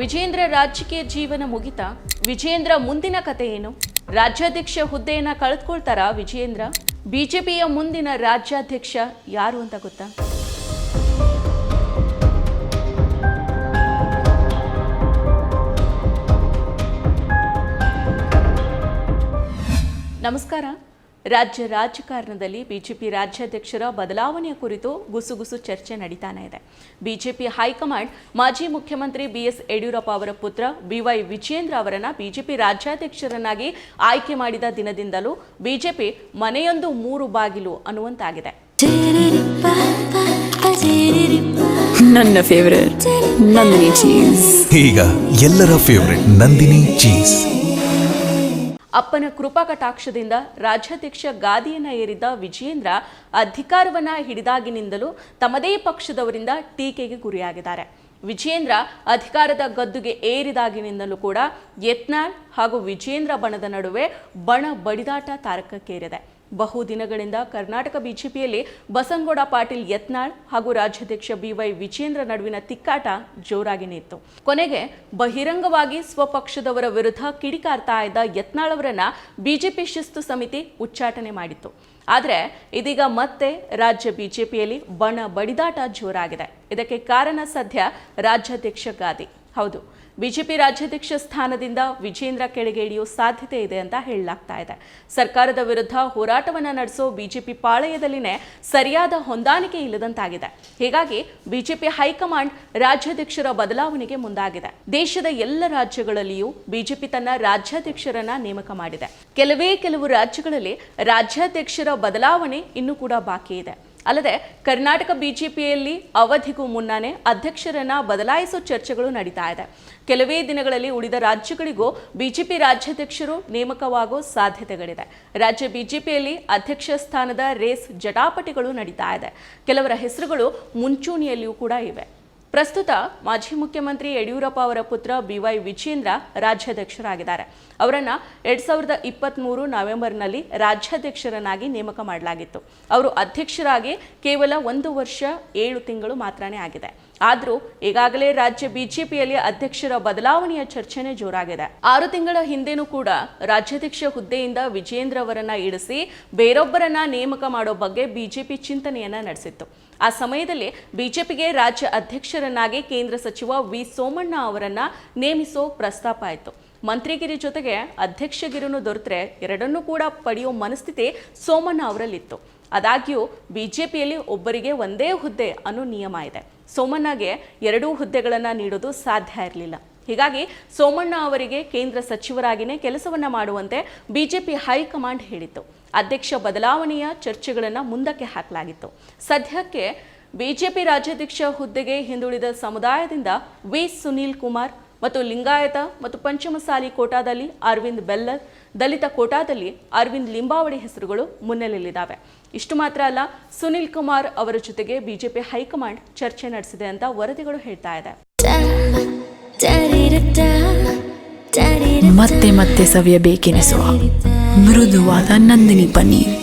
ವಿಜೇಂದ್ರ ರಾಜಕೀಯ ಜೀವನ ಮುಗಿತಾ ವಿಜೇಂದ್ರ ಮುಂದಿನ ಕತೆ ಏನು? ರಾಜ್ಯಾಧ್ಯಕ್ಷ ಹುದ್ದೆಯನ್ನ ಕಳೆದುಕೊಳ್ತಾರಾ ವಿಜೇಂದ್ರ? ಬಿಜೆಪಿಯ ಮುಂದಿನ ರಾಜ್ಯಾಧ್ಯಕ್ಷ ಯಾರು ಅಂತ ಗೊತ್ತಾ? ನಮಸ್ಕಾರ. ರಾಜ್ಯ ರಾಜಕಾರಣದಲ್ಲಿ ಬಿಜೆಪಿ ರಾಜ್ಯಾಧ್ಯಕ್ಷರ ಬದಲಾವಣೆಯ ಕುರಿತು ಗುಸುಗುಸು ಚರ್ಚೆ ನಡೀತಾನೆ ಇದೆ. ಬಿಜೆಪಿ ಹೈಕಮಾಂಡ್ ಮಾಜಿ ಮುಖ್ಯಮಂತ್ರಿ ಬಿಎಸ್ ಯಡಿಯೂರಪ್ಪ ಅವರ ಪುತ್ರ ಬಿವೈ ವಿಜಯೇಂದ್ರ ಅವರನ್ನ ಬಿಜೆಪಿ ರಾಜ್ಯಾಧ್ಯಕ್ಷರನ್ನಾಗಿ ಆಯ್ಕೆ ಮಾಡಿದ ದಿನದಿಂದಲೂ ಬಿಜೆಪಿ ಮನೆಯೊಂದು ಮೂರು ಬಾಗಿಲು ಅನ್ನುವಂತಾಗಿದೆ. ನನ್ನ ಫೇವರೇಟ್ ನಂದಿನಿ ಚೀಸ್ ಈಗ ಎಲ್ಲರ ಫೇವರೇಟ್ ನಂದಿನಿ ಚೀಸ್ ಅಪ್ಪನ ಕೃಪಾ ಕಟಾಕ್ಷದಿಂದ ರಾಜ್ಯಾಧ್ಯಕ್ಷ ಗಾದಿಯನ್ನ ಏರಿದ್ದ ವಿಜಯೇಂದ್ರ ಅಧಿಕಾರವನ್ನ ಹಿಡಿದಾಗಿನಿಂದಲೂ ತಮ್ಮದೇ ಪಕ್ಷದವರಿಂದ ಟೀಕೆಗೆ ಗುರಿಯಾಗಿದ್ದಾರೆ. ವಿಜಯೇಂದ್ರ ಅಧಿಕಾರದ ಗದ್ದುಗೆ ಏರಿದಾಗಿನಿಂದಲೂ ಕೂಡ ಯತ್ನಾಳ್ ಹಾಗೂ ವಿಜೇಂದ್ರ ಬಣದ ನಡುವೆ ಬಣ ಬಡಿದಾಟ ತಾರಕಕ್ಕೇರಿದೆ. ಬಹು ದಿನಗಳಿಂದ ಕರ್ನಾಟಕ ಬಿಜೆಪಿಯಲ್ಲಿ ಬಸನಗೌಡ ಪಾಟೀಲ್ ಯತ್ನಾಳ್ ಹಾಗೂ ರಾಜ್ಯಾಧ್ಯಕ್ಷ ಬಿವೈ ವಿಜೇಂದ್ರ ನಡುವಿನ ತಿಕ್ಕಾಟ ಜೋರಾಗಿ ನಿಂತು. ಕೊನೆಗೆ ಬಹಿರಂಗವಾಗಿ ಸ್ವಪಕ್ಷದವರ ವಿರುದ್ಧ ಕಿಡಿಕಾರ್ತಾ ಇದ್ದ ಯತ್ನಾಳ್ ಅವರನ್ನ ಬಿಜೆಪಿ ಶಿಸ್ತು ಸಮಿತಿ ಉಚ್ಚಾಟನೆ ಮಾಡಿತ್ತು. ಆದರೆ ಇದೀಗ ಮತ್ತೆ ರಾಜ್ಯ ಬಿಜೆಪಿಯಲ್ಲಿ ಬಣ ಬಡಿದಾಟ ಜೋರಾಗಿದೆ. ಇದಕ್ಕೆ ಕಾರಣ ಸದ್ಯ ರಾಜ್ಯಾಧ್ಯಕ್ಷ ಗಾದಿ. ಹೌದು ಬಿಜೆಪಿ ರಾಜ್ಯಾಧ್ಯಕ್ಷ ಸ್ಥಾನದಿಂದ ವಿಜೇಂದ್ರ ಕೆಳಗೆ ಇಳಿಯೋ ಸಾಧ್ಯತೆ ಇದೆ ಅಂತ ಹೇಳಲಾಗ್ತಾ ಇದೆ. ಸರ್ಕಾರದ ವಿರುದ್ಧ ಹೋರಾಟವನ್ನು ನಡೆಸೋ ಬಿಜೆಪಿ ಪಾಳಯದಲ್ಲಿನೇ ಸರಿಯಾದ ಹೊಂದಾಣಿಕೆ ಇಲ್ಲದಂತಾಗಿದೆ. ಹೀಗಾಗಿ ಬಿಜೆಪಿ ಹೈಕಮಾಂಡ್ ರಾಜ್ಯಾಧ್ಯಕ್ಷರ ಬದಲಾವಣೆಗೆ ಮುಂದಾಗಿದೆ. ದೇಶದ ಎಲ್ಲ ರಾಜ್ಯಗಳಲ್ಲಿಯೂ ಬಿಜೆಪಿ ತನ್ನ ರಾಜ್ಯಾಧ್ಯಕ್ಷರನ್ನ ನೇಮಕ ಮಾಡಿದೆ. ಕೆಲವೇ ಕೆಲವು ರಾಜ್ಯಗಳಲ್ಲಿ ರಾಜ್ಯಾಧ್ಯಕ್ಷರ ಬದಲಾವಣೆ ಇನ್ನೂ ಕೂಡ ಬಾಕಿ ಇದೆ. ಅಲ್ಲದೆ ಕರ್ನಾಟಕ ಬಿಜೆಪಿಯಲ್ಲಿ ಅವಧಿಗೂ ಮುನ್ನಾನೇ ಅಧ್ಯಕ್ಷರನ್ನ ಬದಲಾಯಿಸೋ ಚರ್ಚೆಗಳು ನಡೀತಾ ಇದೆ. ಕೆಲವೇ ದಿನಗಳಲ್ಲಿ ಉಳಿದ ರಾಜ್ಯಗಳಿಗೂ ಬಿಜೆಪಿ ರಾಜ್ಯಾಧ್ಯಕ್ಷರು ನೇಮಕವಾಗೋ ಸಾಧ್ಯತೆಗಳಿದೆ. ರಾಜ್ಯ ಬಿಜೆಪಿಯಲ್ಲಿ ಅಧ್ಯಕ್ಷ ಸ್ಥಾನದ ರೇಸ್ ಜಟಾಪಟಿಗಳು ನಡೀತಾ ಇದೆ. ಕೆಲವರ ಹೆಸರುಗಳು ಮುಂಚೂಣಿಯಲ್ಲಿಯೂ ಕೂಡ ಇವೆ. ಪ್ರಸ್ತುತ ಮಾಜಿ ಮುಖ್ಯಮಂತ್ರಿ ಯಡಿಯೂರಪ್ಪ ಅವರ ಪುತ್ರ ಬಿವೈ ವಿಜೇಂದ್ರ ರಾಜ್ಯಾಧ್ಯಕ್ಷರಾಗಿದ್ದಾರೆ. ಅವರನ್ನು ಎರಡ್ ಸಾವಿರದ ಇಪ್ಪತ್ತ್ಮೂರು ನವೆಂಬರ್ನಲ್ಲಿ ರಾಜ್ಯಾಧ್ಯಕ್ಷರನ್ನಾಗಿ ನೇಮಕ ಮಾಡಲಾಗಿತ್ತು. ಅವರು ಅಧ್ಯಕ್ಷರಾಗಿ ಕೇವಲ ಒಂದು ವರ್ಷ ಏಳು ತಿಂಗಳು ಮಾತ್ರನೇ ಆಗಿದೆ. ಆದರೂ ಈಗಾಗಲೇ ರಾಜ್ಯ ಬಿಜೆಪಿಯಲ್ಲಿ ಅಧ್ಯಕ್ಷರ ಬದಲಾವಣೆಯ ಚರ್ಚೆನೇ ಜೋರಾಗಿದೆ. ಆರು ತಿಂಗಳ ಹಿಂದೆನೂ ಕೂಡ ರಾಜ್ಯಾಧ್ಯಕ್ಷ ಹುದ್ದೆಯಿಂದ ವಿಜೇಂದ್ರ ಅವರನ್ನ ಇಳಿಸಿ ಬೇರೊಬ್ಬರನ್ನ ನೇಮಕ ಮಾಡೋ ಬಗ್ಗೆ ಬಿಜೆಪಿ ಚಿಂತನೆಯನ್ನ ನಡೆಸಿತ್ತು. ಆ ಸಮಯದಲ್ಲಿ ಬಿಜೆಪಿಗೆ ರಾಜ್ಯ ಅಧ್ಯಕ್ಷರನ್ನಾಗಿ ಕೇಂದ್ರ ಸಚಿವ ವಿ ಸೋಮಣ್ಣ ಅವರನ್ನ ನೇಮಿಸೋ ಪ್ರಸ್ತಾಪ ಆಯಿತು. ಮಂತ್ರಿಗಿರಿ ಜೊತೆಗೆ ಅಧ್ಯಕ್ಷಗಿರಿನೂ ದೊರೆತರೆ ಎರಡನ್ನೂ ಕೂಡ ಪಡೆಯೋ ಮನಸ್ಥಿತಿ ಸೋಮಣ್ಣ ಅವರಲ್ಲಿತ್ತು. ಆದಾಗ್ಯೂ ಬಿಜೆಪಿಯಲ್ಲಿ ಒಬ್ಬರಿಗೆ ಒಂದೇ ಹುದ್ದೆ ಅನ್ನೋ ನಿಯಮ ಇದೆ. ಸೋಮಣ್ಣಗೆ ಎರಡೂ ಹುದ್ದೆಗಳನ್ನು ನೀಡೋದು ಸಾಧ್ಯ ಇರಲಿಲ್ಲ. ಹೀಗಾಗಿ ಸೋಮಣ್ಣ ಅವರಿಗೆ ಕೇಂದ್ರ ಸಚಿವರಾಗಿಯೇ ಕೆಲಸವನ್ನ ಮಾಡುವಂತೆ ಬಿಜೆಪಿ ಹೈಕಮಾಂಡ್ ಹೇಳಿತ್ತು. ಅಧ್ಯಕ್ಷ ಬದಲಾವಣೆಯ ಚರ್ಚೆಗಳನ್ನು ಮುಂದಕ್ಕೆ ಹಾಕಲಾಗಿತ್ತು. ಸದ್ಯಕ್ಕೆ ಬಿಜೆಪಿ ರಾಜ್ಯಾಧ್ಯಕ್ಷ ಹುದ್ದೆಗೆ ಹಿಂದುಳಿದ ಸಮುದಾಯದಿಂದ ವಿ ಸುನೀಲ್ ಕುಮಾರ್ ಮತ್ತು ಲಿಂಗಾಯತ ಮತ್ತು ಪಂಚಮಸಾಲಿ ಕೋಟಾದಲ್ಲಿ ಅರವಿಂದ್ ಬೆಲ್ಲರ್ ದಲಿತ ಕೋಟಾದಲ್ಲಿ ಅರವಿಂದ್ ಲಿಂಬಾವಳಿ ಹೆಸರುಗಳು ಮುನ್ನೆಲೆಯಲ್ಲಿದ್ದಾವೆ. ಇಷ್ಟು ಮಾತ್ರ ಅಲ್ಲ, ಸುನಿಲ್ ಕುಮಾರ್ ಅವರ ಜೊತೆಗೆ ಬಿಜೆಪಿ ಹೈಕಮಾಂಡ್ ಚರ್ಚೆ ನಡೆಸಿದೆ ಅಂತ ವರದಿಗಳು ಹೇಳ್ತಾ ಇದೆ. ಮತ್ತೆ ಮತ್ತೆ ಸವಿಯಬೇಕೆನಿಸುವ ಮೃದುವಾದ ನಂದಿನಿ ಪನ್ನೀರ್.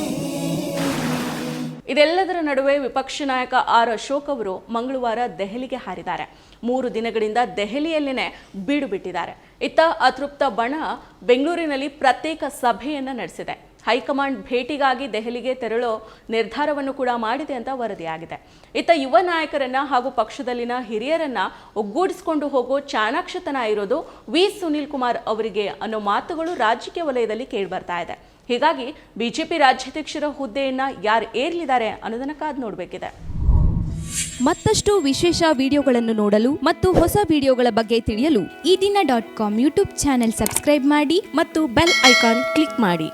ಇದೆಲ್ಲದರ ನಡುವೆ ವಿಪಕ್ಷ ನಾಯಕ ಆರ್ ಅಶೋಕ್ ಅವರು ಮಂಗಳವಾರ ದೆಹಲಿಗೆ ಹಾರಿದ್ದಾರೆ. ಮೂರು ದಿನಗಳಿಂದ ದೆಹಲಿಯಲ್ಲೇ ಬೀಡು ಬಿಟ್ಟಿದ್ದಾರೆ. ಇತ್ತ ಅತೃಪ್ತ ಬಣ ಬೆಂಗಳೂರಿನಲ್ಲಿ ಪ್ರತ್ಯೇಕ ಸಭೆಯನ್ನು ನಡೆಸಿದೆ. ಹೈಕಮಾಂಡ್ ಭೇಟಿಗಾಗಿ ದೆಹಲಿಗೆ ತೆರಳೋ ನಿರ್ಧಾರವನ್ನು ಕೂಡ ಮಾಡಿದೆ ಅಂತ ವರದಿಯಾಗಿದೆ. ಇತ್ತ ಯುವ ನಾಯಕರನ್ನ ಹಾಗೂ ಪಕ್ಷದಲ್ಲಿನ ಹಿರಿಯರನ್ನ ಒಗ್ಗೂಡಿಸಿಕೊಂಡು ಹೋಗೋ ಚಾಣಾಕ್ಷತನ ಇರೋದು ವಿ ಸುನೀಲ್ ಕುಮಾರ್ ಅವರಿಗೆ ಅನ್ನೋ ಮಾತುಗಳು ರಾಜಕೀಯ ವಲಯದಲ್ಲಿ ಕೇಳಿಬರ್ತಾ ಇದೆ. ಹೀಗಾಗಿ ಬಿಜೆಪಿ ರಾಜ್ಯಾಧ್ಯಕ್ಷರ ಹುದ್ದೆಯನ್ನ ಯಾರು ಏರ್ಲಿದ್ದಾರೆ ಅನ್ನೋದನ್ನ ಕಾದು ನೋಡಬೇಕಿದೆ. ಮತ್ತಷ್ಟು ವಿಶೇಷ ವಿಡಿಯೋಗಳನ್ನು ನೋಡಲು ಮತ್ತು ಹೊಸ ವಿಡಿಯೋಗಳ ಬಗ್ಗೆ ತಿಳಿಯಲು ಈ ದಿನ dot com YouTube channel subscribe ಮಾಡಿ ಮತ್ತು ಬೆಲ್ ಐಕಾನ್ ಕ್ಲಿಕ್ ಮಾಡಿ.